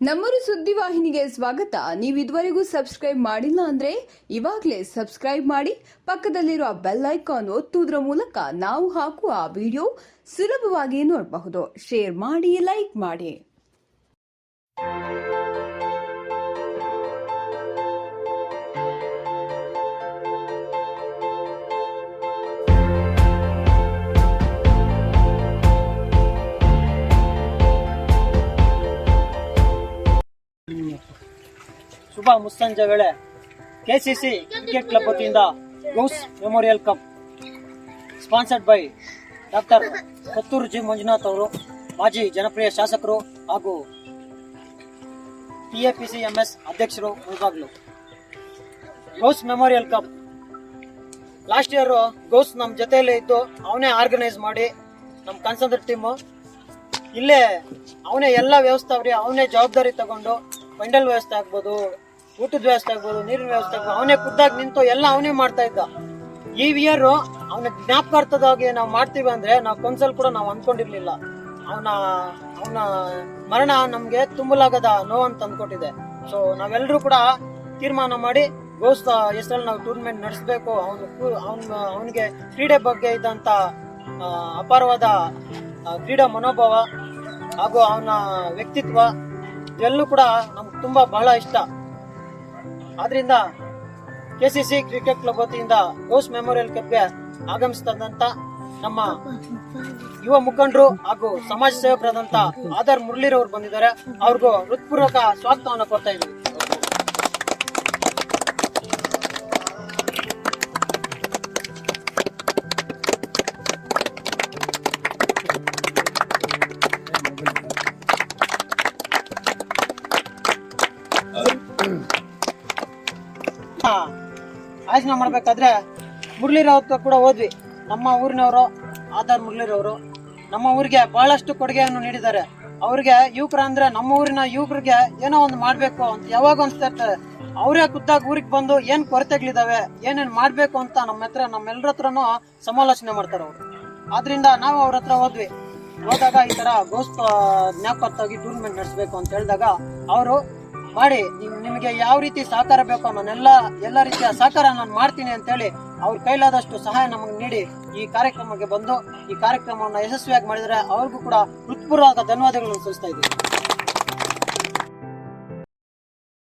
ನಮ್ಮೂರು ಸುದ್ದಿವಾಹಿನಿಗೆ ಸ್ವಾಗತ. ನೀವು ಇದುವರೆಗೂ ಸಬ್ಸ್ಕ್ರೈಬ್ ಮಾಡಿಲ್ಲ ಅಂದ್ರೆ ಇವಾಗಲೇ ಸಬ್ಸ್ಕ್ರೈಬ್ ಮಾಡಿ, ಪಕ್ಕದಲ್ಲಿರುವ ಬೆಲ್ ಐಕಾನ್ ಒತ್ತುವುದರ ಮೂಲಕ ನಾವು ಹಾಕುವ ವಿಡಿಯೋ ಸುಲಭವಾಗಿ ನೋಡಬಹುದು. ಶೇರ್ ಮಾಡಿ, ಲೈಕ್ ಮಾಡಿ. ಶುಭ ಮುಸ್ಸಂಜೆ ವೇಳೆ ಕೆಸಿಸಿ ಕ್ರಿಕೆಟ್ ಕ್ಲಬ್ ವತಿಯಿಂದ Ghouse memorial cup sponsored by doctor Kothur G Manjunath ಅವರು, ಮಾಜಿ ಜನಪ್ರಿಯ ಶಾಸಕರು ಹಾಗೂ ಟಿಎಪಿಸಿ ಎಂಎಸ್ ಅಧ್ಯಕ್ಷರು Mulbagal Ghouse memorial cup last year Ghouse ನಮ್ಮ ಜೊತೆಯಲ್ಲೇ ಇದ್ದು, ಅವನೇ ಆರ್ಗನೈಸ್ ಮಾಡಿ ನಮ್ಮ ಕನ್ಸಂದ್ರ ಟೀಮು ಇಲ್ಲೇ ಅವನೇ ಎಲ್ಲ ವ್ಯವಸ್ಥೆ ಅವ್ರಿ ಅವನೇ ಜವಾಬ್ದಾರಿ ತಗೊಂಡು ಪೆಂಡಲ್ ವ್ಯವಸ್ಥೆ ಆಗ್ಬೋದು, ಊಟದ ವ್ಯವಸ್ಥೆ ಆಗ್ಬೋದು, ನೀರಿನ ವ್ಯವಸ್ಥೆ ಆಗ್ಬೋದು, ಅವನೇ ಖುದ್ದಾಗಿ ನಿಂತು ಎಲ್ಲ ಅವನೇ ಮಾಡ್ತಾ ಇದ್ದ. ಈ ವಿಯರ್ ಅವನ ಜ್ಞಾಪಕಾರ್ಥದಾಗಿ ನಾವು ಮಾಡ್ತೀವಿ ಅಂದ್ರೆ ನಾವು ಕೊನ್ಸಲ್ ಕೂಡ ನಾವು ಅನ್ಕೊಂಡಿರ್ಲಿಲ್ಲ. ಅವನ ಅವನ ಮರಣ ನಮ್ಗೆ ತುಂಬಲಾಗದ ನೋ ಅಂತ ಅಂದ್ಕೊಟ್ಟಿದೆ ಸೊ ನಾವೆಲ್ಲರೂ ಕೂಡ ತೀರ್ಮಾನ ಮಾಡಿ ಗೋಸ್ತ ಹೆಸರಲ್ಲಿ ನಾವು ಟೂರ್ನಮೆಂಟ್ ನಡೆಸಬೇಕು, ಅವನು ಅವನ್, ಅವನಿಗೆ ಕ್ರೀಡೆ ಬಗ್ಗೆ ಇದ್ದಂತ ಅಪಾರವಾದ ಕ್ರೀಡಾ ಮನೋಭಾವ ಹಾಗೂ ಅವನ ವ್ಯಕ್ತಿತ್ವ ಎಲ್ಲೂ ಕೂಡ ನಮ್ಗೆ ತುಂಬ ಬಹಳ ಇಷ್ಟ. ಆದ್ರಿಂದ K C C cricket club ವತಿಯಿಂದ ಗೋಸ್ ಮೆಮೋರಿಯಲ್ ಕಪ್ಗೆ ಆಗಮಿಸಿದಂತ ನಮ್ಮ ಯುವ ಮುಖಂಡರು ಹಾಗೂ ಸಮಾಜ ಸೇವಕರಾದಂತ ಆಧಾರ್ ಮುರಳೀರವರು ಬಂದಿದ್ದಾರೆ. ಅವ್ರಿಗೂ ಹೃತ್ಪೂರ್ವಕ ಸ್ವಾಗತವನ್ನು ಕೊಡ್ತಾ ಇದ್ದೀವಿ ಆಯೋಜನೆ ಮಾಡಬೇಕಾದ್ರೆ ಮುರಳೀರಾವ್ ಕೂಡ ಹೋದ್ವಿ. ನಮ್ಮ ಊರಿನವರು ಆಧಾರ್ ಮುರಳಿರವರು ನಮ್ಮ ಊರಿಗೆ ಬಹಳಷ್ಟು ಕೊಡುಗೆಯನ್ನು ನೀಡಿದ್ದಾರೆ. ಅವ್ರಿಗೆ ಯುವಕರ ಅಂದ್ರೆ ನಮ್ಮ ಊರಿನ ಯುವಕರಿಗೆ ಏನೋ ಒಂದು ಮಾಡಬೇಕು ಅಂತ ಯಾವಾಗ ಅನ್ಸ್ತಾ ಇರ್ತದೆ ಅವರೇ ಖುದ್ದಾಗಿ ಊರಿಗೆ ಬಂದು ಏನ್ ಕೊರತೆಗಳಿದಾವೆ ಏನೇನು ಮಾಡಬೇಕು ಅಂತ ನಮ್ಮ ಹತ್ರ ನಮ್ಮೆಲ್ಲರ ಹತ್ರನು ಸಮಾಲೋಚನೆ ಮಾಡ್ತಾರೆ ಅವರು. ಆದ್ರಿಂದ ನಾವು ಅವ್ರ ಹತ್ರ ಹೋದ್ವಿ. ಹೋದಾಗ ಈ ತರ ಗೋಸ್ಟ್ ಜ್ಞಾಪಕಾರ್ಥವಾಗಿ ಟೂರ್ನಮೆಂಟ್ ನಡೆಸಬೇಕು ಅಂತ ಹೇಳಿದಾಗ, ಅವರು ಮಾಡಿ ನಿಮ್- ನಿಮಗೆ ಯಾವ ರೀತಿ ಸಹಕಾರ ಬೇಕೋ ನಾನೆಲ್ಲ ಎಲ್ಲ ರೀತಿಯ ಸಹಕಾರ ನಾನು ಮಾಡ್ತೀನಿ ಅಂತ ಹೇಳಿ ಅವ್ರ ಕೈಲಾದಷ್ಟು ಸಹಾಯ ನಮಗೆ ನೀಡಿ ಈ ಕಾರ್ಯಕ್ರಮಕ್ಕೆ ಬಂದು, ಈ ಕಾರ್ಯಕ್ರಮವನ್ನು ಯಶಸ್ವಿಯಾಗಿ ಮಾಡಿದ್ರೆ ಅವ್ರಿಗೂ ಕೂಡ ಹೃತ್ಪೂರ್ವಕ ಧನ್ಯವಾದಗಳನ್ನು ಸಲ್ಲಿಸ್ತಾ ಇದ್ದೀವಿ